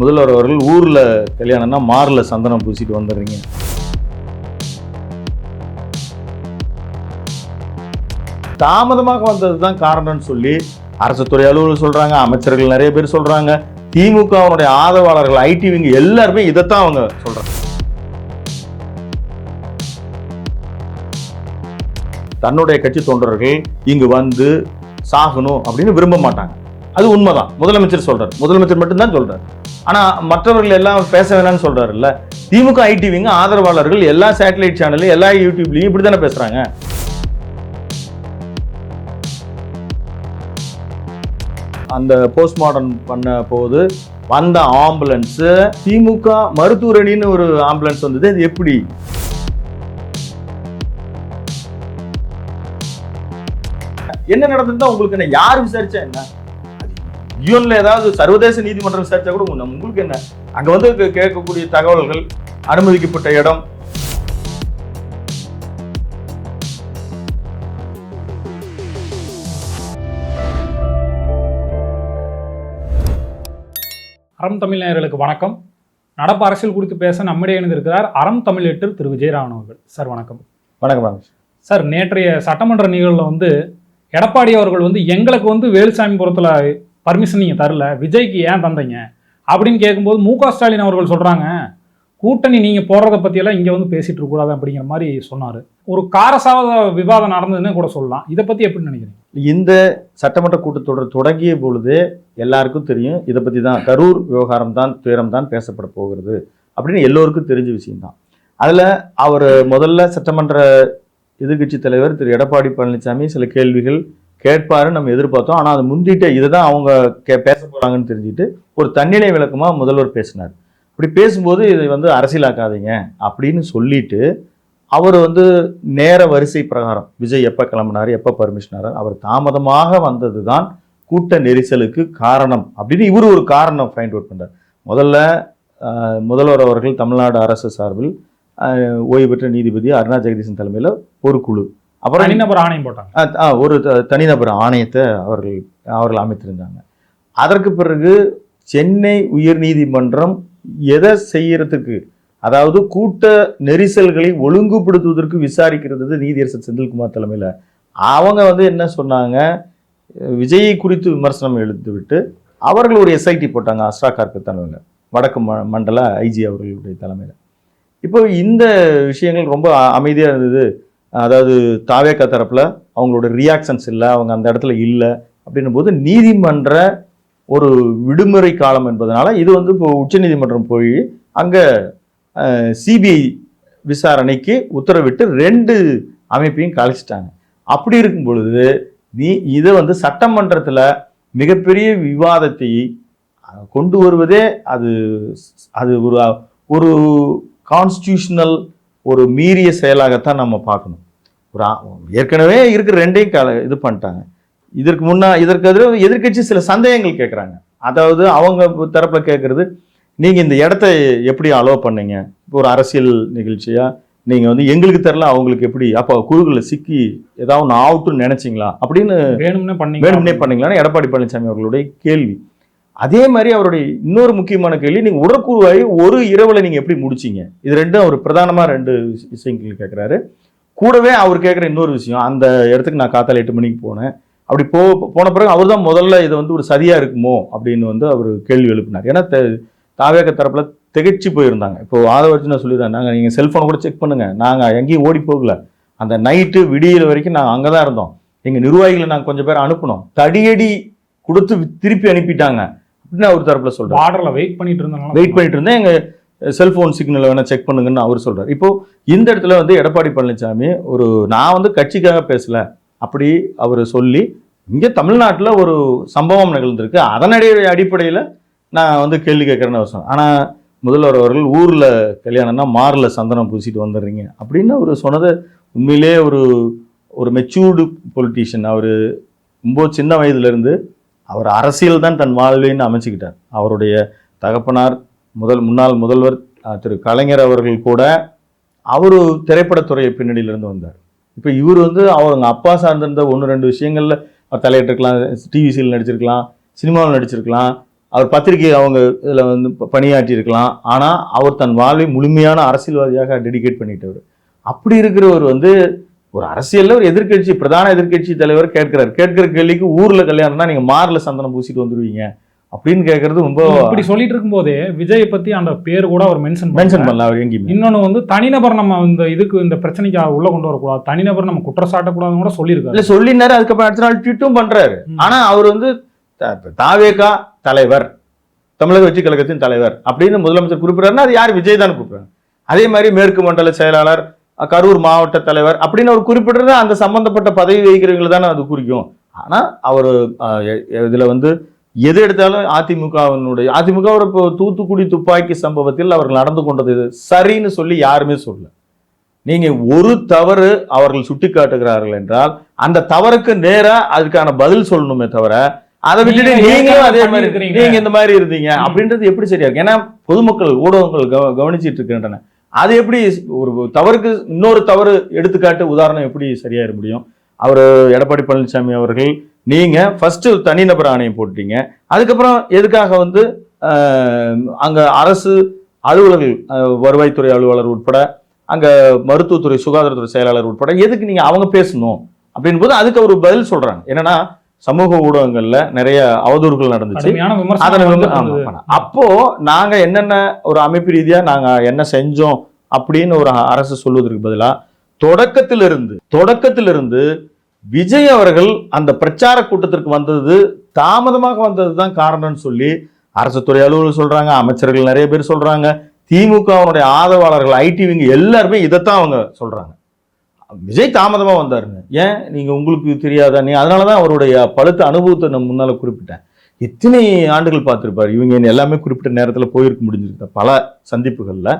முதல்வர் அவர்கள் ஊர்ல கல்யாணம்னா மார்ல சந்தனம் பூசிட்டு வந்துடுறீங்க. தாமதமாக வந்தது தான் காரணம்னு சொல்லி அரசு துறை அலுவலர் சொல்றாங்க அமைச்சர்கள் நிறைய பேர் சொல்றாங்க. திமுகவினுடைய ஆதரவாளர்கள் ஐடி விங்க எல்லாருமே இதைத்தான் அவங்க சொல்கிறாங்க தன்னுடைய கட்சி தொண்டர்கள் இங்கு வந்து சாகணும் அப்படின்னு விரும்ப மாட்டாங்க. அது உண்மைதான். முதலமைச்சர் சொல்றாரு. முதலமைச்சர் மட்டும்தான் சொல்றாரு. ஆனால் மற்றவர்கள் எல்லாம் பேச வேணாம்னு சொல்கிறாருல்ல திமுக ஐடிவிங்க ஆதரவாளர்கள் எல்லா சேட்டலைட் சேனல்லையும் எல்லா யூடியூப்லேயும் இப்படி தானே பேசுகிறாங்க அந்த போஸ்ட்மார்டம் பண்ண போது வந்த ஆம்புலன்ஸு திமுக மருத்துவரணின்னு ஒரு ஆம்புலன்ஸ் வந்தது. அது எப்படி? என்ன நடந்ததுதான் உங்களுக்கு என்ன யார் விசாரிச்சா என்ன? யூன்ல ஏதாவது சர்வதேச நீதிமன்றம் விசாரிச்சா கூட உங்க- உங்களுக்கு என்ன? அங்க வந்து கேட்கக்கூடிய தகவல்கள் அனுமதிக்கப்பட்ட இடம். அறம் தமிழ் நேயர்களுக்கு வணக்கம். நடப்பு அரசியல் குறித்து பேச நம்மிடையே இணைந்திருக்கிறார் அறம் தமிழ் எட்டு திரு விஜயராமன் அவர்கள். சார் வணக்கம். வணக்கம் சார் நேற்றைய சட்டமன்ற நிகழ்வில் வந்து எடப்பாடி அவர்கள் வந்து எங்களுக்கு வந்து வேலுசாமிபுரத்தில் பர்மிஷன் நீங்கள் தரல விஜய்க்கு ஏன் தந்தீங்க? அப்படின்னு கேட்கும்போது மு க ஸ்டாலின் அவர்கள் சொல்கிறாங்க கூட்டணி நீங்கள் போடுறத பற்றியெல்லாம் இங்கே வந்து பேசிகிட்டு இருக்கக்கூடாது அப்படிங்கிற மாதிரி சொன்னார். ஒரு காரசாத விவாதம் நடந்ததுன்னு கூட சொல்லலாம். இதை பற்றி எப்படி நினைக்கிறீங்க? இந்த சட்டமன்ற கூட்டத்தொடர் தொடங்கிய பொழுது எல்லாருக்கும் தெரியும் இதை பற்றி தான் கரூர் விவகாரம் தான் துயரம் தான் பேசப்பட போகிறது அப்படின்னு எல்லோருக்கும் தெரிஞ்ச விஷயம்தான். அதில் அவர் முதல்ல சட்டமன்ற எதிர்க்கட்சி தலைவர் திரு எடப்பாடி பழனிசாமி சில கேள்விகள் கேட்பாரு நம்ம எதிர்பார்த்தோம். ஆனால் அது முந்திட்டு இதை தான் அவங்க கே பேச போகிறாங்கன்னு தெரிஞ்சுட்டு ஒரு தன்னிலை விளக்கமாக முதல்வர் பேசினார். அப்படி பேசும்போது இதை வந்து அரசியலாக்காதீங்க அப்படின்னு சொல்லிட்டு அவர் வந்து நேர வரிசை பிரகாரம் விஜய் எப்போ கிளம்பினார் எப்போ பர்மிஷனார் அவர் தாமதமாக வந்தது தான் கூட்ட நெரிசலுக்கு காரணம் அப்படின்னு இவர் ஒரு காரணம் ஃபைண்ட் அவுட் பண்ணுறார் முதல்ல முதல்வர் அவர்கள் தமிழ்நாடு அரசு சார்பில் ஓய்வு பெற்ற நீதிபதி அருணா ஜெகதீசன் தலைமையில் ஒரு குழு அப்புறம் தனிநபர் ஆணையம் போட்டாங்க. ஒரு தனிநபர் ஆணையத்தை அவர்கள் அவர்கள் அமைத்திருந்தாங்க. அதற்கு பிறகு சென்னை உயர்நீதிமன்றம் எதை செய்யறதுக்கு அதாவது கூட்ட நெரிசல்களை ஒழுங்குபடுத்துவதற்கு விசாரிக்கிறது நீதியரசர் செந்தில்குமார் தலைமையில். அவங்க வந்து என்ன சொன்னாங்க விஜயை குறித்து விமர்சனம் எழுத்து விட்டு அவர்கள் ஒரு எஸ்ஐடி போட்டாங்க அஸ்ரா கார்க்கு தலைமையில் வடக்கு ம மண்டல ஐஜி அவர்களுடைய தலைமையில். இப்போ இந்த விஷயங்கள் ரொம்ப அமைதியாக இருந்தது. அதாவது தாவேக்கா தரப்பில் அவங்களோட ரியாக்ஷன்ஸ் இல்லை அவங்க அந்த இடத்துல இல்லை அப்படின்னும் போது நீதிமன்ற ஒரு விடுமுறை காலம் என்பதனால இது வந்து இப்போ உச்சநீதிமன்றம் போய் அங்கே சிபிஐ விசாரணைக்கு உத்தரவிட்டு ரெண்டு அமைப்பையும் கலைச்சிட்டாங்க. அப்படி இருக்கும் பொழுது நீ இதை வந்து சட்டமன்றத்தில் மிகப்பெரிய விவாதத்தை கொண்டு வருவதே அது அது ஒரு ஒரு கான்ஸ்டியூஷனல் ஒரு மீறிய செயலாகத்தான் நம்ம பார்க்கணும். ஒரு ஏற்கனவே இருக்கிற ரெண்டையும் கல இது பண்ணிட்டாங்க. இதற்கு முன்னா இதற்கு எதிராக எதிர்க்கட்சி சில சந்தேகங்கள் கேட்குறாங்க. அதாவது அவங்க தரப்புல கேட்குறது நீங்கள் இந்த இடத்த எப்படி அலோவ் பண்ணீங்க? இப்போ ஒரு அரசியல் நிகழ்ச்சியா? நீங்கள் வந்து எங்களுக்கு தெரில அவங்களுக்கு எப்படி? அப்போ குழுக்களில் சிக்கி ஏதாவது ஒன்று ஆகட்டும்னு நினைச்சீங்களா? அப்படின்னு வேணும்னே பண்ணீங்க வேணும்னே பண்ணீங்களான்னு எடப்பாடி பழனிசாமி அவர்களுடைய கேள்வி. அதே மாதிரி அவருடைய இன்னொரு முக்கியமான கேள்வி நீங்கள் உடற்கூறுவாய் ஒரு இரவில் நீங்கள் எப்படி முடிச்சீங்க? இது ரெண்டும் அவர் பிரதானமாக ரெண்டு விஷ- விஷயங்கள் கேட்குறாரு கூடவே அவர் கேட்குற இன்னொரு விஷயம் அந்த இடத்துக்கு நான் காத்தால் எட்டு மணிக்கு போனேன். அப்படி போ போன பிறகு அவர் தான் முதல்ல இது வந்து ஒரு சதியாக இருக்குமோ? அப்படின்னு வந்து அவர் கேள்வி எழுப்பினார். ஏன்னா தெ- தாவேக தரப்பில் திகைச்சு போயிருந்தாங்க. இப்போ ஆதவர்ஜுனா சொல்லிடுறாங்க நாங்கள் நீங்கள் செல்ஃபோனை கூட செக் பண்ணுங்கள் நாங்கள் எங்கேயும் ஓடி போகல. அந்த நைட்டு விடியல் வரைக்கும் நாங்கள் அங்கே தான் இருந்தோம். எங்கள் நிர்வாகிகளை நாங்கள் கொஞ்சம் பேர் அனுப்பினோம். தடியடி கொடுத்து திருப்பி அனுப்பிட்டாங்க. அப்படின்னு அவர் தரப்புல சொல்றாரு. பார்டர்ல வெயிட் பண்ணிட்டு இருந்தனால வெயிட் பண்ணிட்டு இருந்தேன். எங்க செல்போன் சிக்னலை வேணா செக் பண்ணுங்கன்னு அவர் சொல்றாரு. இப்போ இந்த இடத்துல வந்து எடப்பாடி பழனிசாமி ஒரு நான் வந்து கட்சிக்காக பேசல அப்படி அவர் சொல்லி இங்க தமிழ்நாட்டுல ஒரு சம்பவம் நிகழ்ந்திருக்கு. அதனுடைய அடிப்படையில நான் வந்து கேள்வி கேட்கறேன்னு அவர் சொன்னார் ஆனா முதல்வர் அவர்கள் ஊர்ல கல்யாணம்னா மார்ல சந்தனம் பூசிட்டு வந்துடுறீங்க அப்படின்னு அவர் சொன்னது உண்மையிலே ஒரு ஒரு மெச்சூர்டு பொலிட்டீஷியன் அவர் ரொம்ப சின்ன வயதுல இருந்து அவர் அரசியல் தான் தன் வாழ்வின்னு அமைச்சுக்கிட்டார். அவருடைய தகப்பனார் முதல் முன்னாள் முதல்வர் திரு கலைஞர் அவர்கள் கூட அவர் திரைப்படத்துறையை பின்னணியிலிருந்து வந்தார். இப்போ இவர் வந்து அவங்க அப்பா சார்ந்திருந்த ஒன்று ரெண்டு விஷயங்களில் அவர் தலையிட்டிருக்கலாம். டிவி சீரியல் நடிச்சிருக்கலாம் சினிமாவில் நடிச்சிருக்கலாம். அவர் பத்திரிகை அவங்க இதில் வந்து ப- ஆனால் அவர் தன் வாழ்வை முழுமையான அரசியல்வாதியாக டெடிகேட் பண்ணிட்டவர். அப்படி இருக்கிறவர் வந்து ஒரு அரசியல்ல ஒரு எதிர்க்கட்சி பிரதான எதிர்க்கட்சி தலைவர் கேட்கிறார். கேட்கிற கேள்விக்கு ஊர்ல கல்யாணம்னா நீங்க மார்ல சந்தனம் பூசிட்டு வந்துருவீங்க அப்படின்னு கேட்கறது ரொம்ப இப்படி சொல்லிட்டு இருக்கும்போதே விஜயை பத்தி அந்த பேர் கூட அவர் மென்ஷன் மென்ஷன் பண்ணல அவர் எங்கேயுமே. இன்னொன்னு வந்து தனிநபர் நம்ம இந்த இதுக்கு இந்த பிரச்சனைக்கு உள்ள கொண்டு வரக்கூடாது. தனிநபர் நம்ம குற்றச்சாட்டக்கூடாதுன்னு கூட சொல்லியிருக்காரு. இல்ல சொல்லினாரு அதுக்கப்புறம் அடுத்த நாள் ட்வீட்டும் பண்றாரு. ஆனா அவர் வந்து தாவேகா தலைவர் தமிழக வெற்றி கழகத்தின் தலைவர் அப்படின்னு முதலமைச்சர் குறிப்பிடுறாருன்னா அது யார்? விஜய் தான் குறிப்பிடுறாங்க அதே மாதிரி மேற்கு மண்டல செயலாளர் கரூர் மாவட்ட தலைவர் அப்படின்னு அவர் குறிப்பிடுறது அந்த சம்பந்தப்பட்ட பதவி வகிக்கிறவங்களை தானே அது குறிக்கும். ஆனா அவர் இதுல வந்து எது எடுத்தாலும் அதிமுகவினுடைய அதிமுக ஒரு இப்போ தூத்துக்குடி துப்பாக்கி சம்பவத்தில் அவர்கள் நடந்து கொண்டது இது. சரின்னு சொல்லி யாருமே சொல்லல. நீங்க ஒரு தவறு அவர்கள் சுட்டிக்காட்டுகிறார்கள் என்றால் அந்த தவறுக்கு நேரா அதுக்கான பதில் சொல்லணுமே தவிர அதை விட்டுட்டு நீங்க நீங்களும் அதே மாதிரி. நீங்க இந்த மாதிரி இருந்தீங்க. அப்படின்றது எப்படி சரியா இருக்கு? ஏன்னா பொதுமக்கள் ஊடகங்கள் கவ- கவனிச்சிட்டு இருக்கின்றன. அது எப்படி ஒரு தவறுக்கு இன்னொரு தவறு எடுத்துக்காட்டு உதாரணம் எப்படி சரியாயிட முடியும்? அவர் எடப்பாடி பழனிசாமி அவர்கள் நீங்கள் ஃபஸ்ட்டு தனிநபர் ஆணையம் போட்டீங்க அதுக்கப்புறம் எதுக்காக வந்து அங்கே அரசு அலுவலர்கள் வருவாய்த்துறை அலுவலர் உட்பட அங்கே மருத்துவத்துறை சுகாதாரத்துறை செயலாளர் உட்பட எதுக்கு நீங்கள் அவங்க பேசணும்? அப்படின் போது அதுக்கு அவர் பதில் சொல்கிறாங்க என்னன்னா சமூக ஊடகங்கள்ல நிறைய அவதூறுகள் நடந்துச்சு. அப்போ நாங்க என்னென்ன ஒரு அமைப்பு ரீதியா நாங்க என்ன செஞ்சோம் அப்படின்னு ஒரு அரசு சொல்வதற்கு பதிலா தொடக்கத்திலிருந்து தொடக்கத்திலிருந்து விஜய் அவர்கள் அந்த பிரச்சார கூட்டத்திற்கு வந்தது தாமதமாக வந்தது தான் காரணம்னு சொல்லி அரசு துறை அலுவலர் சொல்றாங்க அமைச்சர்கள் நிறைய பேர் சொல்றாங்க திமுகவினுடைய ஆதரவாளர்கள் ஐடி விங்க எல்லாருமே இதைத்தான் அவங்க சொல்றாங்க. விஜய் தாமதமாக வந்தாருங்க. ஏன்? நீங்கள் உங்களுக்கு தெரியாதா? நீ அதனாலதான் அவருடைய பழுத்த அனுபவத்தை நான் முன்னால் குறிப்பிட்டேன். எத்தனை ஆண்டுகள் பார்த்துருப்பார். இவங்க எல்லாமே குறிப்பிட்ட நேரத்தில் போயிருக்க முடிஞ்சிருக்க பல சந்திப்புகளில்.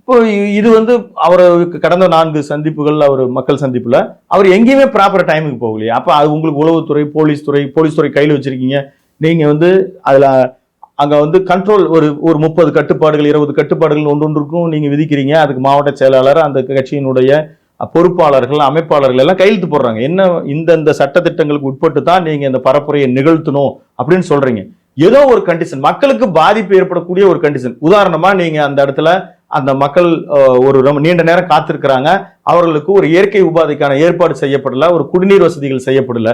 இப்போ இது வந்து அவர் கடந்த நான்கு சந்திப்புகள் அவர் மக்கள் சந்திப்பில் அவர் எங்கேயுமே ப்ராப்பர் டைமுக்கு போகலையே. அப்போ அது உங்களுக்கு உளவுத்துறை போலீஸ் துறை போலீஸ் துறை கையில் வச்சுருக்கீங்க. நீங்கள் வந்து அதில் அங்கே வந்து கண்ட்ரோல் ஒரு ஒரு முப்பது கட்டுப்பாடுகள் இருபது கட்டுப்பாடுகள் ஒன்று ஒன்றுக்கும் நீங்கள் விதிக்கிறீங்க. அதுக்கு மாவட்ட செயலாளர் அந்த கட்சியினுடைய பொறுப்பாளர்கள் அமைப்பாளர்கள் எல்லாம் கையெழுத்து போடுறாங்க. என்ன இந்தந்த சட்டத்திட்டங்களுக்கு உட்பட்டு தான் நீங்க இந்த பரப்புரையை நிகழ்த்தணும் அப்படின்னு சொல்றீங்க. ஏதோ ஒரு கண்டிஷன் மக்களுக்கு பாதிப்பு ஏற்படக்கூடிய ஒரு கண்டிஷன் உதாரணமா நீங்க அந்த இடத்துல அந்த மக்கள் ஒரு ரொம்ப நீண்ட நேரம் காத்திருக்கிறாங்க. அவர்களுக்கு ஒரு இயற்கை உபாதைக்கான ஏற்பாடு செய்யப்படல. ஒரு குடிநீர் வசதிகள் செய்யப்படல.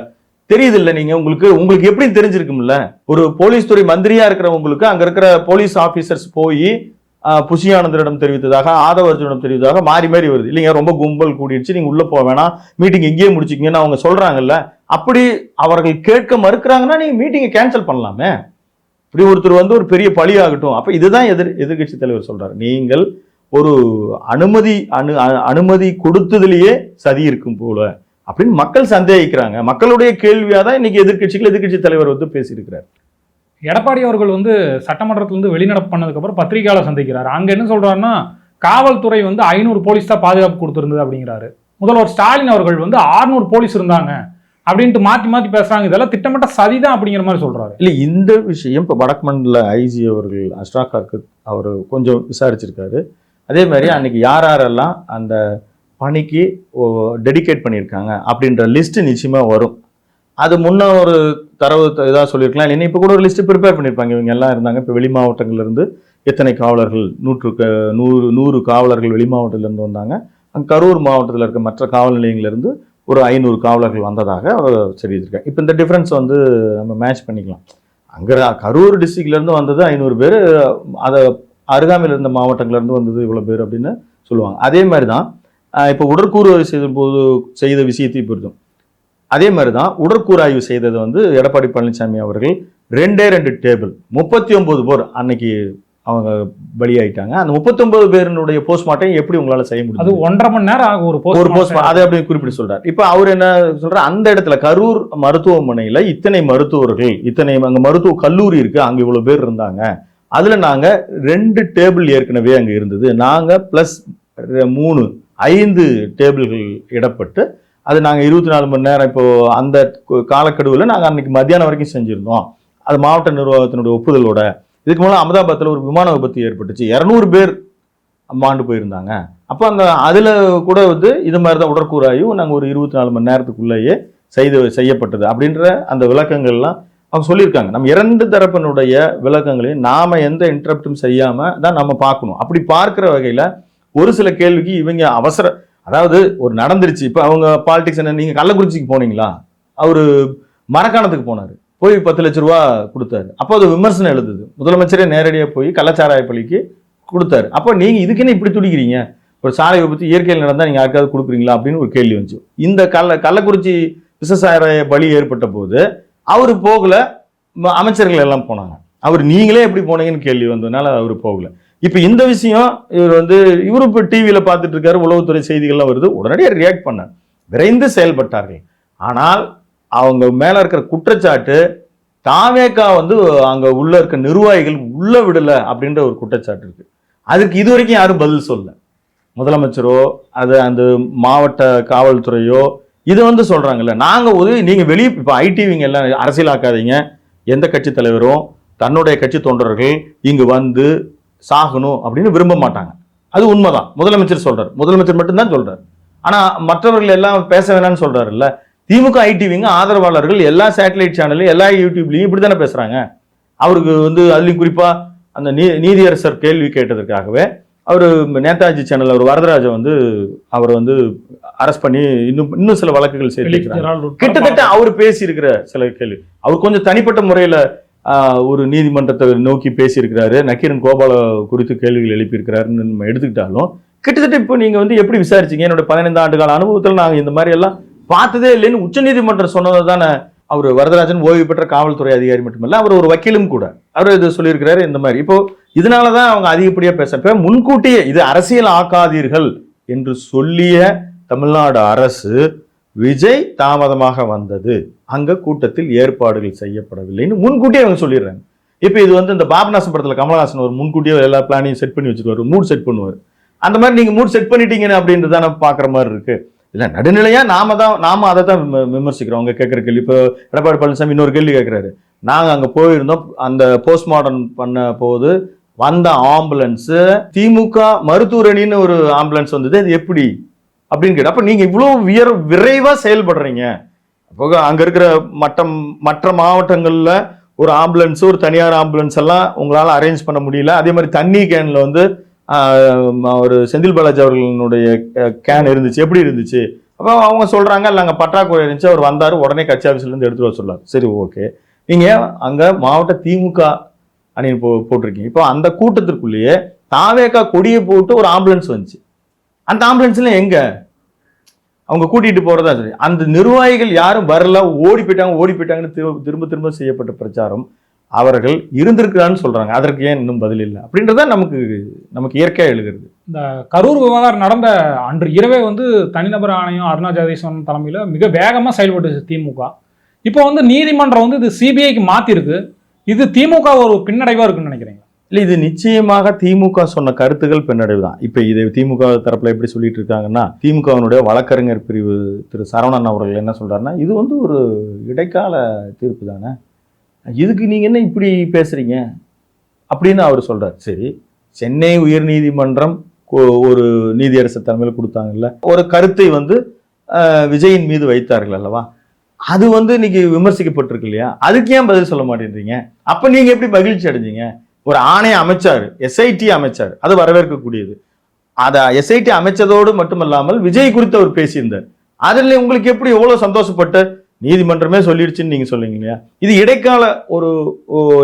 தெரியுது இல்லை நீங்க உங்களுக்கு உங்களுக்கு எப்படி தெரிஞ்சிருக்கும்ல? ஒரு போலீஸ் துறை மந்திரியா இருக்கிறவங்களுக்கு அங்க இருக்கிற போலீஸ் ஆபீசர்ஸ் போய் புஷியானந்தரிடம் தெரிவித்ததாக ஆதவர்ஜனிடம் தெரிவித்ததாக மாறி மாறி வருது. இல்லைங்க ரொம்ப கும்பல் கூடிடுச்சு. நீங்க உள்ள போக வேணாம். மீட்டிங் எங்கேயே முடிச்சிக்கங்கன்னு அவங்க சொல்றாங்கல்ல. அப்படி அவர்கள் கேட்க மறுக்கிறாங்கன்னா நீங்க மீட்டிங்கை கேன்சல் பண்ணலாமே. இப்படி ஒருத்தர் வந்து ஒரு பெரிய பழி ஆகட்டும். அப்ப இதுதான் எதிர் எதிர்கட்சி தலைவர் சொல்றாரு. நீங்கள் ஒரு அனுமதி அனு அனுமதி கொடுத்ததுலயே சதி இருக்கும் போல அப்படின்னு மக்கள் சந்தேகிக்கிறாங்க. மக்களுடைய கேள்வியாக தான் இன்னைக்கு எதிர்க்கட்சிகள் எதிர்க்கட்சி தலைவர் வந்து பேசியிருக்கிறார். எடப்பாடி அவர்கள் வந்து சட்டமன்றத்திலிருந்து வெளிநடப்பு பண்ணதுக்கப்புறம் பத்திரிகையாளர் சந்திக்கிறார். அங்கே என்ன சொல்கிறாருன்னா காவல்துறை வந்து ஐநூறு போலீஸ் தான் பாதுகாப்பு கொடுத்துருந்தது அப்படிங்கிறாரு. முதல்வர் ஸ்டாலின் அவர்கள் வந்து 600 போலீஸ் இருந்தாங்க அப்படின்ட்டு மாற்றி மாற்றி பேசுகிறாங்க இதெல்லாம் திட்டமிட்ட சதிதான் அப்படிங்கிற மாதிரி சொல்கிறாரு இல்லை இந்த விஷயம் இப்போ வடக்கு மண்டல ஐஜி அவர்கள் அஷ்ராக்காக்கு அவர் கொஞ்சம் விசாரிச்சிருக்காரு. அதே மாதிரி அன்னைக்கு யார் யாரெல்லாம் அந்த பணிக்கு டெடிகேட் பண்ணியிருக்காங்க அப்படின்ற லிஸ்ட் நிச்சயமாக வரும். அது முன்ன ஒரு தரவு இதாக சொல்லியிருக்கலாம். இல்லைன்னா இப்போ கூட ஒரு லிஸ்ட்டு ப்ரிப்பேர் பண்ணியிருப்பாங்க இவங்க எல்லாம் இருந்தாங்க. இப்போ வெளி மாவட்டங்கள்லேருந்து எத்தனை காவலர்கள் நூற்று நூறு நூறு காவலர்கள் வெளி மாவட்டத்திலேருந்து வந்தாங்க. அங்கே கரூர் மாவட்டத்தில் இருக்க மற்ற காவல் நிலையங்கள்லேருந்து ஒரு ஐநூறு காவலர்கள் வந்ததாக அவர் இப்போ இந்த டிஃப்ரென்ஸ் வந்து நம்ம மேட்ச் பண்ணிக்கலாம். அங்கே கரூர் டிஸ்ட்ரிக்ட்லேருந்து வந்தது ஐநூறு பேர். அதை அருகாமையில் இருந்த மாவட்டங்கள்லேருந்து வந்தது இவ்வளோ பேர் அப்படின்னு சொல்லுவாங்க. அதே மாதிரி தான் இப்போ உடற்கூறு செய்த போது செய்த விஷயத்தை பொறுத்தும் அதே மாதிரி தான் உடற்கூறாய்வு செய்தது வந்து எடப்பாடி பழனிசாமி அவர்கள். ரெண்டே ரெண்டு டேபிள். முப்பத்தி ஒன்பது பேர் அன்னைக்கு அவங்க பலியாயிட்டாங்க அந்த முப்பத்தி ஒன்பது பேருனுடைய போஸ்ட்மார்ட்டம் எப்படி உங்களால செய்ய அது முடியும் ஒன்றரை மணி நேரம் ஆகும் ஒரு ஒரு போஸ்ட் போஸ்ட் அதை அப்படி குறிப்பிட்டு சொல்றாரு. இப்ப அவர் என்ன சொல்ற அந்த இடத்துல கரூர் மருத்துவமனையில இத்தனை மருத்துவர்கள் இத்தனை அங்க மருத்துவ கல்லூரி இருக்கு அங்க இவ்வளவு பேர் இருந்தாங்க. அதுல நாங்க ரெண்டு டேபிள் ஏற்கனவே அங்க இருந்தது. நாங்க பிளஸ் மூணு ஐந்து டேபிள்கள் இடப்பட்டு அது நாங்கள் இருபத்தி நாலு மணி நேரம் இப்போது அந்த காலக்கெடுவில் நாங்கள் அன்னைக்கு மத்தியானம் வரைக்கும் செஞ்சுருந்தோம். அது மாவட்ட நிர்வாகத்தினுடைய ஒப்புதலோட. இதுக்கு முன்னாடி அகமதாபாத்தில் ஒரு விமான விபத்து ஏற்பட்டுச்சு. இரநூறு பேர் மாண்டு போயிருந்தாங்க. அப்போ அந்த அதில் கூட வந்து இது மாதிரி தான் உடற்கூறாயும் நாங்கள் ஒரு இருபத்தி நாலு மணி நேரத்துக்குள்ளேயே செய்து செய்யப்பட்டது. அப்படின்ற அந்த விளக்கங்கள்லாம் அவங்க சொல்லியிருக்காங்க. நம்ம இரண்டு தரப்பினுடைய விளக்கங்களையும் நாம் எந்த இன்டரப்டும் செய்யாமல் தான் நம்ம பார்க்கணும். அப்படி பார்க்குற வகையில் ஒரு சில கேள்விக்கு இவங்க அவசர அதாவது ஒரு நடந்துருச்சு. இப்போ அவங்க பாலிடிக்ஸ் என்ன நீங்கள் கள்ளக்குறிச்சிக்கு போனீங்களா? அவர் மரக்காணத்துக்கு போனார். போய் பத்து லட்ச ரூபா கொடுத்தாரு. அப்போ அது விமர்சனம் எழுதுது முதலமைச்சரே நேரடியாக போய் கள்ளச்சாராய பள்ளிக்கு கொடுத்தாரு. அப்போ நீங்கள் இதுக்குன்னு இப்படி துடிக்கிறீங்க? ஒரு சாலை விபத்து இயற்கையில் நடந்தால் நீங்கள் யாருக்காவது கொடுக்குறீங்களா அப்படின்னு ஒரு கேள்வி வந்துச்சு. இந்த கள்ள கள்ளக்குறிச்சி விசசாராய பலி ஏற்பட்ட போது அவர் போகல. அமைச்சர்கள் எல்லாம் போனாங்க. அவர் நீங்களே எப்படி போனீங்கன்னு கேள்வி வந்ததுனால அவர் போகல. இப்போ இந்த விஷயம் இவர் வந்து இவரு இப்போ டிவியில் பார்த்துட்டு இருக்காரு உளவுத்துறை செய்திகள்லாம் வருது உடனடியாக ரியாக்ட் பண்ண விரைந்து செயல்பட்டார்கள். ஆனால் அவங்க மேலே இருக்கிற குற்றச்சாட்டு தாவேக்கா வந்து அங்கே உள்ளே இருக்க நிர்வாகிகள் உள்ள விடலை அப்படின்ற ஒரு குற்றச்சாட்டு இருக்கு. அதுக்கு இது வரைக்கும் யாரும் பதில் சொல்ல முதலமைச்சரோ அது அந்த மாவட்ட காவல்துறையோ இது வந்து சொல்கிறாங்கல்ல நாங்கள் உதவி நீங்கள் வெளியே இப்போ ஐடிவிங்க எல்லாம் அரசியலாக்காதீங்க. எந்த கட்சி தலைவரும் தன்னுடைய கட்சி தொண்டர்கள் இங்கு வந்து சாகணும் அப்படின்னு விரும்ப மாட்டாங்க. அது உண்மைதான். முதலமைச்சர் சொல்றாரு. முதலமைச்சர் மட்டும்தான் சொல்றாரு. ஆனா மற்றவர்கள் எல்லாம் பேச வேணாம்னு சொல்றாருல்ல. திமுக ஐடிவிங்க ஆதரவாளர்கள் எல்லா சேட்டலைட் சேனல்லையும் எல்லா யூடியூப்லையும் இப்படி தானே பேசுறாங்க. அவருக்கு வந்து அதுலயும் குறிப்பா அந்த நீ நீதியரசர் கேள்வி கேட்டதற்காகவே அவர் நேதாஜி சேனல் அவர் வரதராஜை வந்து அவர் வந்து அரெஸ்ட் பண்ணி இன்னும் இன்னும் சில வழக்குகள் சேர்த்திருக்கிறாங்க கிட்டத்தட்ட அவர் பேசியிருக்கிற சில கேள்வி. அவர் கொஞ்சம் தனிப்பட்ட முறையில ஒரு நீதிமன்றத்தை நோக்கி பேசியிருக்கிறாரு. நக்கீரன் கோபால குறித்து கேள்விகள் எழுப்பியிருக்கிறாருன்னு நம்ம எடுத்துக்கிட்டாலும் கிட்டத்தட்ட இப்போ நீங்கள் வந்து எப்படி விசாரிச்சீங்க? என்னோட பதினைந்து ஆண்டு கால அனுபவத்தில் நாங்கள் இந்த மாதிரி எல்லாம் பார்த்ததே இல்லைன்னு உச்சநீதிமன்றம் சொன்னது தானே அவர் வரதராஜன் ஓய்வு பெற்ற காவல்துறை அதிகாரி மட்டுமல்ல அவர் ஒரு வக்கீலும் கூட. அவர் இது சொல்லியிருக்கிறாரு இந்த மாதிரி. இப்போ இதனால தான் அவங்க அதிகப்படியாக பேச முன்கூட்டியே இது அரசியல் ஆக்காதீர்கள் என்று சொல்லிய தமிழ்நாடு அரசு விஜய் தாமதமாக வந்தது. அங்கே கூட்டத்தில் ஏற்பாடுகள் செய்யப்படவில்லைன்னு முன்கூட்டியே அவங்க சொல்லிடுறாங்க. இப்போ இது வந்து இந்த பாபநாசம் படத்தில் கமலஹாசன் ஒரு முன்கூட்டியே எல்லா பிளானையும் செட் பண்ணி வச்சுருவார் மூட் செட் பண்ணுவார். அந்த மாதிரி நீங்கள் மூட் செட் பண்ணிட்டீங்கன்னு அப்படின்றது தானே பார்க்குற மாதிரி இருக்குது இல்லை நடுநிலையாக நாம தான் நாம அதை தான் விமர்சிக்கிறோம். அவங்க கேட்குற கேள்வி இப்போ எடப்பாடி பழனிசாமி இன்னொரு கேள்வி கேட்குறாரு நாங்கள் அங்கே போயிருந்தோம் அந்த போஸ்ட்மார்டம் பண்ண போது வந்த ஆம்புலன்ஸு திமுக மருத்துவரணின்னு ஒரு ஆம்புலன்ஸ் வந்தது. அது எப்படி? அப்படின்னு கேட்டு அப்ப நீங்க இவ்வளவு வியர் விரைவா செயல்படுறீங்க. அப்போ அங்க இருக்கிற மற்ற மற்ற மாவட்டங்கள்ல ஒரு ஆம்புலன்ஸ் ஒரு தனியார் ஆம்புலன்ஸ் எல்லாம் உங்களால அரேஞ்ச் பண்ண முடியல. அதே மாதிரி தண்ணி கேன்ல வந்து ஒரு செந்தில் பாலாஜி அவர்களுடைய கேன் இருந்துச்சு. எப்படி இருந்துச்சு? அப்போ அவங்க சொல்றாங்க இல்லை அங்கே பற்றாக்குறை இருந்துச்சு. அவர் வந்தார் உடனே கட்சி ஆஃபீஸ்ல இருந்து எடுத்துட்டு வர சொல்லார் சரி ஓகே. நீங்க அங்க மாவட்ட திமுக அணி போ போட்டிருக்கீங்க. இப்போ அந்த கூட்டத்திற்குள்ளேயே தாவேக்கா கொடியை போட்டு ஒரு ஆம்புலன்ஸ் வந்துச்சு. அந்த ஆம்புலன்ஸ்லாம் எங்க? அவங்க கூட்டிட்டு போறதா சரி. அந்த நிர்வாகிகள் யாரும் வரல ஓடி போயிட்டாங்க ஓடி போயிட்டாங்கன்னு திரு- திரும்ப திரும்ப செய்யப்பட்ட பிரச்சாரம் அவர்கள் இருந்திருக்கிறான்னு சொல்றாங்க. அதற்கு ஏன் இன்னும் பதில் இல்லை? அப்படின்றத நமக்கு நமக்கு இயற்கையாக எழுகிறது இந்த கரூர் விவகாரம் நடந்த அன்று இரவே வந்து தனிநபர் ஆணையம் அருணா ஜெகதீஸ்வரன் தலைமையில் மிக வேகமாக செயல்பட்டுச்சு திமுக. இப்போ வந்து நீதிமன்றம் வந்து இது சிபிஐக்கு மாத்திருக்கு. இது திமுக ஒரு பின்னடைவாக இருக்குன்னு நினைக்கிறீங்க? இல்லை இது நிச்சயமாக திமுக சொன்ன கருத்துக்கள் பின்னடைவு தான் இப்போ இது திமுக தரப்பில் எப்படி சொல்லிட்டு இருக்காங்கன்னா திமுகவினுடைய வழக்கறிஞர் பிரிவு திரு சரவணன் அவர்கள் என்ன சொல்கிறாருன்னா இது வந்து ஒரு இடைக்கால தீர்ப்பு தானே இதுக்கு நீங்கள் என்ன இப்படி பேசுகிறீங்க அப்படின்னு அவர் சொல்கிறார் சரி சென்னை உயர்நீதிமன்றம் ஒரு நீதியரசர் தலைமையில் கொடுத்தாங்கல்ல ஒரு கருத்தை வந்து விஜயின் மீது வைத்தார்கள் அல்லவா? அது வந்து இன்னைக்கு விமர்சிக்கப்பட்டிருக்கு இல்லையா? அதுக்கு ஏன் பதில் சொல்ல மாட்டேன்றீங்க? அப்போ நீங்கள் எப்படி மகிழ்ச்சி அடைஞ்சீங்க? ஒரு ஆணையை அமைச்சார் எஸ்ஐடி அமைச்சார். அது வரவேற்கக்கூடியது. அதை எஸ்ஐடி அமைச்சதோடு மட்டுமல்லாமல் விஜய் குறித்து அவர் பேசியிருந்தார். அதில் உங்களுக்கு எப்படி எவ்வளோ சந்தோஷப்பட்டு நீதிமன்றமே சொல்லிடுச்சுன்னு நீங்க சொல்லுங்க இல்லையா? இது இடைக்கால ஒரு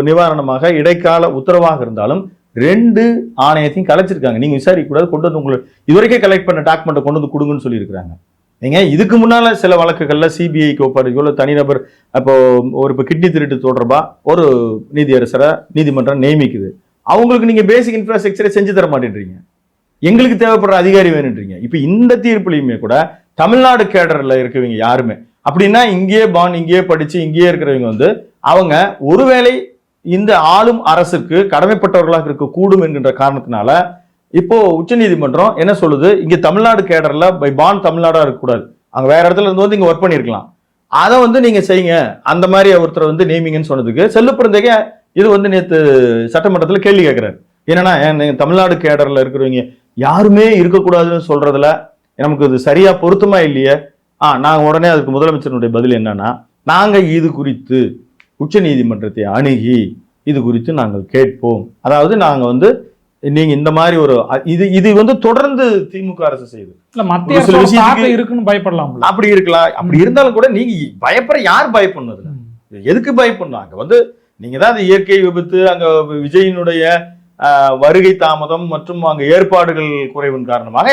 நிவாரணமாக இடைக்கால உத்தரவாக இருந்தாலும் ரெண்டு ஆணையத்தையும் கலைச்சிருக்காங்க. நீங்க விசாரிக்க கூடாது கொண்டு வந்து உங்களுக்கு இதுவரைக்கும் கலெக்ட் பண்ண டாக்குமெண்ட்டை கொண்டு வந்து கொடுங்கன்னு சொல்லியிருக்காங்க நீங்க இதுக்கு முன்னால சில வழக்குகள்ல சிபிஐக்கு ஒப்படைக்கோ இல்லை தனிநபர் அப்போ ஒரு இப்போ கிட்னி திருட்டு தொடர்பா ஒரு நீதியரசரை நீதிமன்றம் நியமிக்குது. அவங்களுக்கு நீங்க பேசிக் இன்ஃப்ராஸ்ட்ரக்சரை செஞ்சு தர மாட்டேன்றீங்க. எங்களுக்கு தேவைப்படுற அதிகாரி வேணுன்றீங்க. இப்போ இந்த தீர்ப்புலையுமே கூட தமிழ்நாடு கேடரில் இருக்கவங்க யாருமே. அப்படின்னா இங்கேயே பான் இங்கேயே படித்து இங்கேயே இருக்கிறவங்க வந்து அவங்க ஒருவேளை இந்த ஆளும் அரசுக்கு கடமைப்பட்டவர்களாக இருக்க கூடும் என்கின்ற காரணத்தினால இப்போ உச்சநீதிமன்றம் என்ன சொல்லுது? இங்க தமிழ்நாடு கேடர்ல பை பான் தமிழ்நாடா இருக்கக்கூடாது. அங்க வேற இடத்துல இருந்து வந்து இங்க ஒர்க் பண்ணியிருக்கலாம். அதை வந்து நீங்க செய்யுங்க. அந்த மாதிரி ஒருத்தரை வந்து நேமிங்கன்னு சொன்னதுக்கு செல்லுப்பிறந்தக இது வந்து நேத்து சட்டமன்றத்துல கேள்வி கேட்கிறாரு என்னன்னா ஏன் நீங்க தமிழ்நாடு கேடர்ல இருக்கிறவங்க யாருமே இருக்கக்கூடாதுன்னு சொல்றதுல நமக்கு இது சரியா பொருத்தமா இல்லையே? ஆ நாங்கள் உடனே அதுக்கு முதலமைச்சருடைய பதில் என்னன்னா நாங்கள் இது குறித்து உச்ச நீதிமன்றத்தை அணுகி இது குறித்து நாங்கள் கேட்போம். அதாவது நாங்கள் வந்து நீங்க இந்த மாதிரி ஒரு இது இது வந்து தொடர்ந்து திமுக அரசு செய்யுது. இல்ல மத்திய தாக்கம் இருக்குன்னு பயப்படலாம்ல. அப்படி இருக்கலாம். அப்படி இருந்தாலும் கூட நீங்க பயப்பட யார் பயப்படணும். எதுக்கு பயப்படணும்? அங்க வந்து நீங்க தான் அது இயற்கை விபத்து அங்க விஜயினுடைய வருகை தாமதம் மற்றும் அங்க ஏற்பாடுகள் குறைவின் காரணமாக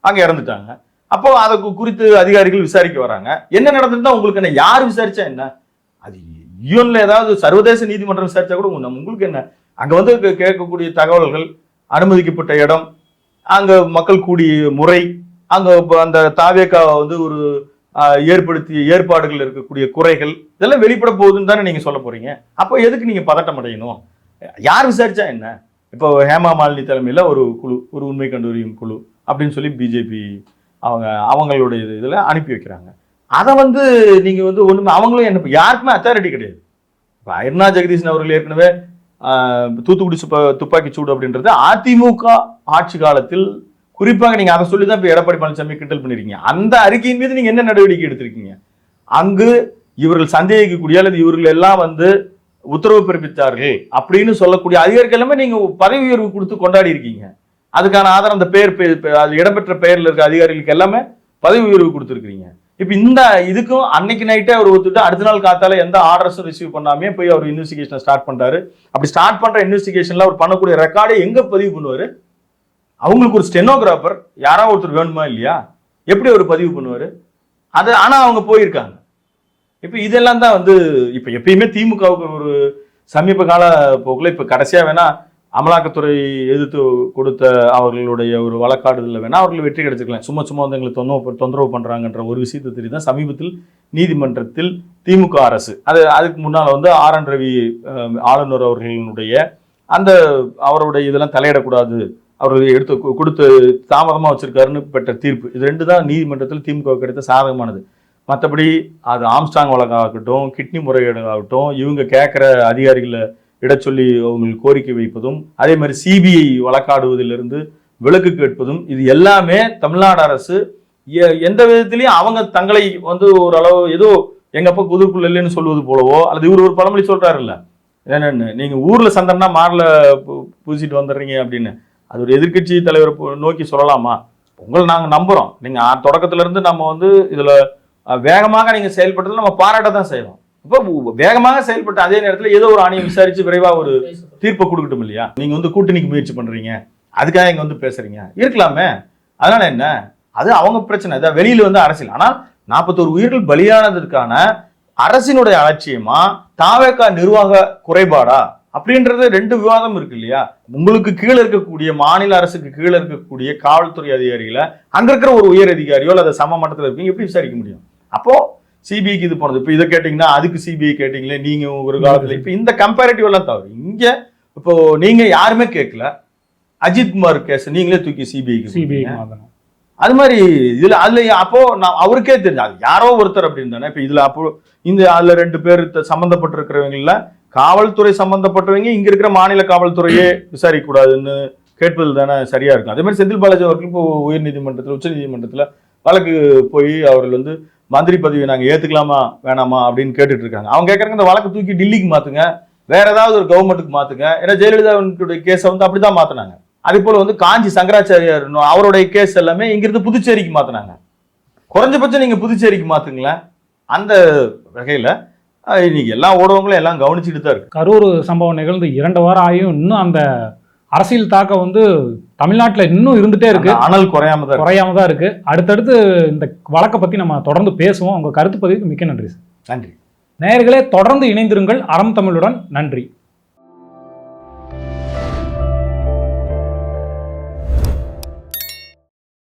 அங்க இறந்துட்டாங்க. அப்போ அதை குறித்து அதிகாரிகள் விசாரிக்க வராங்க. என்ன நடந்துட்டா உங்களுக்கு என்ன யார் விசாரிச்சா என்ன? அது யூஎன்ல ஏதாவது சர்வதேச நீதிமன்றம் விசாரிச்சா கூட உங்க- உங்களுக்கு என்ன? அங்கே வந்து கேட்கக்கூடிய தகவல்கள் அனுமதிக்கப்பட்ட இடம் அங்கே மக்கள் கூடிய முறை அங்கே இப்போ அந்த தாவேக்கா வந்து ஒரு ஏற்படுத்திய ஏற்பாடுகள் இருக்கக்கூடிய குறைகள் இதெல்லாம் வெளிப்பட போகுதுன்னு தானே நீங்கள் சொல்ல போகிறீங்க அப்போ எதுக்கு நீங்கள் பதட்டம் அடையணும்? யார் விசாரிச்சா என்ன? இப்போ ஹேமா மாலினி தலைமையில் ஒரு குழு ஒரு உண்மை கண்டுபிடிக்கும் குழு அப்படின்னு சொல்லி பிஜேபி அவங்க அவங்களுடைய இது- இதில் அனுப்பி வைக்கிறாங்க. அதை வந்து நீங்கள் வந்து ஒன்றுமே அவங்களும் என்ன யாருக்குமே அத்தாரிட்டி கிடையாது. இப்போ அருணா ஜெகதீஷன் அவர்கள் ஏற்கனவே தூத்துக்குடி சுப்ப துப்பாக்கி சூடு அப்படின்றது அதிமுக ஆட்சி காலத்தில் குறிப்பாக நீங்க அதை சொல்லி தான் இப்போ எடப்பாடி பழனிசாமி கிண்டல் பண்ணிருக்கீங்க. அந்த அறிக்கையின் மீது நீங்க என்ன நடவடிக்கை எடுத்திருக்கீங்க? அங்கு இவர்கள் சந்தேகிக்கக்கூடிய அல்லது இவர்கள் எல்லாம் வந்து உத்தரவு பிறப்பித்தார்கள் அப்படின்னு சொல்லக்கூடிய அதிகாரிகள் எல்லாமே நீங்க பதவி உயர்வு கொடுத்து கொண்டாடி இருக்கீங்க. அதுக்கான ஆதாரம் அந்த பெயர் அது இடம்பெற்ற பெயர்ல இருக்க அதிகாரிகளுக்கு எல்லாமே பதவி உயர்வு கொடுத்துருக்கீங்க இப்போ இந்த இதுக்கும் அன்னைக்கு நைட்டே அவர் ஒத்துட்டு அடுத்த நாள் காத்தால எந்த ஆர்டர்ஸும் ரிசீவ் பண்ணாமே போய் அவர் இன்வெஸ்டிகேஷனை ஸ்டார்ட் பண்றாரு. அப்படி ஸ்டார்ட் பண்ற இன்வெஸ்டிகேஷன்ல அவர் பண்ணக்கூடிய ரெக்கார்டை எங்க பதிவு பண்ணுவாரு? அவங்களுக்கு ஒரு ஸ்டெனோகிராஃபர் யாராவது ஒருத்தர் வேணுமா இல்லையா? எப்படி அவர் பதிவு பண்ணுவாரு? அது ஆனா அவங்க போயிருக்காங்க. இப்போ இதெல்லாம் தான் வந்து இப்போ எப்பயுமே திமுகவுக்கு ஒரு சமீப கால போக்குல இப்போ கடைசியா வேணா அமலாக்கத்துறை எதிர்த்து கொடுத்த அவர்களுடைய ஒரு வழக்காடுதலில் வேணால் அவர்கள் வெற்றி கிடைச்சிக்கலாம். சும்மா சும்மா வந்து எங்களை தொந்தரவு தொந்தரவு பண்ணுறாங்கன்ற ஒரு விஷயத்தை தெரியும் தான் சமீபத்தில் நீதிமன்றத்தில் திமுக அரசு அது அதுக்கு முன்னால் வந்து ஆர். என். ரவி ஆளுநர் அவர்களுடைய அந்த அவருடைய இதெல்லாம் தலையிடக்கூடாது அவர்கள் எடுத்து கொடுத்து தாமதமாக வச்சிருக்காருன்னு பெற்ற தீர்ப்பு. இது ரெண்டு தான் நீதிமன்றத்தில் திமுக கிடைத்த சாதகமானது. மற்றபடி அது ஆம்ஸ்டாங் வழக்காகட்டும் கிட்னி முறைகேடாகட்டும் இவங்க கேட்குற அதிகாரிகளை இடச்சொல்லி அவங்களுக்கு கோரிக்கை வைப்பதும் அதே மாதிரி சிபிஐ வழக்காடுவதிலிருந்து விலக்கு கேட்பதும் இது எல்லாமே தமிழ்நாடு அரசு எ- எந்த விதத்திலையும் அவங்க தங்களை வந்து ஓரளவு ஏதோ எங்க அப்பா குதிர்க்குள்ள இல்லைன்னு சொல்வது போலவோ அல்லது இவர் ஒரு பழமொழி சொல்றாருல்ல என்னென்ன நீங்க ஊர்ல சந்தனா மாரில் பூ- பூசிட்டு வந்துடுறீங்க அப்படின்னு அது ஒரு எதிர்க்கட்சி தலைவரை நோக்கி சொல்லலாமா? உங்களை நாங்கள் நம்புகிறோம் நீங்கள் தொடக்கத்துலேருந்து நம்ம வந்து இதில் வேகமாக நீங்கள் செயல்பட்டதில் நம்ம பாராட்ட தான் செய்கிறோம் இப்போ வேகமாக செயல்பட்ட அதே நேரத்துல ஏதோ ஒரு ஆணையம் விசாரிச்சு விரைவாக ஒரு தீர்ப்பை கொடுக்கட்டும் இல்லையா? நீங்க வந்து கூட்டணிக்கு முயற்சி பண்றீங்க. அதுக்காக இங்க வந்து பேசுறீங்க. இருக்கலாமே. அதனால என்ன? அது அவங்க பிரச்சனை. அதான் வெளியில வந்து அரசியல். ஆனால் நாற்பத்தோரு உயிர்கள் பலியானதற்கான அரசினுடைய அலட்சியமா தாவேக்கா நிர்வாக குறைபாடா? அப்படின்றது ரெண்டு விவாதம் இருக்கு இல்லையா? உங்களுக்கு கீழே இருக்கக்கூடிய மாநில அரசுக்கு கீழே இருக்கக்கூடிய காவல்துறை அதிகாரிகளை அங்க இருக்கிற ஒரு உயர் அதிகாரியோ அல்லது சம மட்டத்தில் இருக்கீங்க எப்படி விசாரிக்க முடியும்? அப்போ சிபிஐக்கு இது போனது. இப்போ இதை கேட்டிங்கன்னா அதுக்கு சிபிஐ கேட்டிங்களே நீங்க ஒரு காலத்துல. இப்போ இந்த கம்பேரிட்டிவ் எல்லாம் தவறு. இங்க இப்போ நீங்க யாருமே கேட்கல. அஜித் குமார் கேஸ் நீங்களே தூக்கி சிபிஐக்கு சிபிஐ அது மாதிரி இதுல அதுல அப்போ நான் அவருக்கே தெரிஞ்சு அது யாரோ ஒருத்தர் அப்படின்னு தானே. இப்ப இதுல அப்போ இந்த அதுல ரெண்டு பேர் சம்பந்தப்பட்டிருக்கிறவங்கள காவல்துறை சம்பந்தப்பட்டவங்க இங்க இருக்கிற மாநில காவல்துறையே விசாரிக்க கூடாதுன்னு கேட்பது தானே சரியா இருக்கும். அதே மாதிரி செந்தில் பாலாஜி அவர்கள் இப்போ உயர் நீதிமன்றத்தில் உச்ச நீதிமன்றத்துல வழக்கு போய் அவர்கள் வந்து மந்திரி பதவியை நாங்கள் ஏற்றுக்கலாமா வேணாமா அப்படின்னு கேட்டுட்டு இருக்காங்க. அவங்க கேட்குறாங்க இந்த வழக்கு தூக்கி டெல்லிக்கு மாற்றுங்க வேற ஏதாவது ஒரு கவர்மெண்ட்டுக்கு மாற்றுங்க ஏன்னா ஜெயலலிதாவுடைய கேஸை வந்து அப்படிதான் மாற்றினாங்க அதே போல் வந்து காஞ்சி சங்கராச்சாரியார் அவருடைய கேஸ் எல்லாமே இங்கிருந்து புதுச்சேரிக்கு மாற்றினாங்க குறைஞ்சபட்சம் நீங்கள் புதுச்சேரிக்கு மாற்றுங்களேன் அந்த வகையில் இன்னைக்கு எல்லா ஊடகங்களும் எல்லாம் கவனிச்சுட்டு தான் இருக்கு. கரூர் சம்பவம் நிகழ்ந்து இரண்டு வாரம் ஆகியும் இன்னும் அந்த அரசியல் தாக்கம் வந்து தமிழ்நாட்டில் இன்னும் இருந்துட்டே இருக்கு. அனல் குறையாம தான் இருக்கு. குறையாம தான் இருக்கு. அடுத்தடுத்து இந்த வழக்கை பத்தி நம்ம தொடர்ந்து பேசுவோம். உங்க கருத்து பதிவுக்கு மிக்க நன்றி சார். நன்றி. நேயர்களே தொடர்ந்து இணைந்திருங்கள். அறம் தமிழுடன் நன்றி.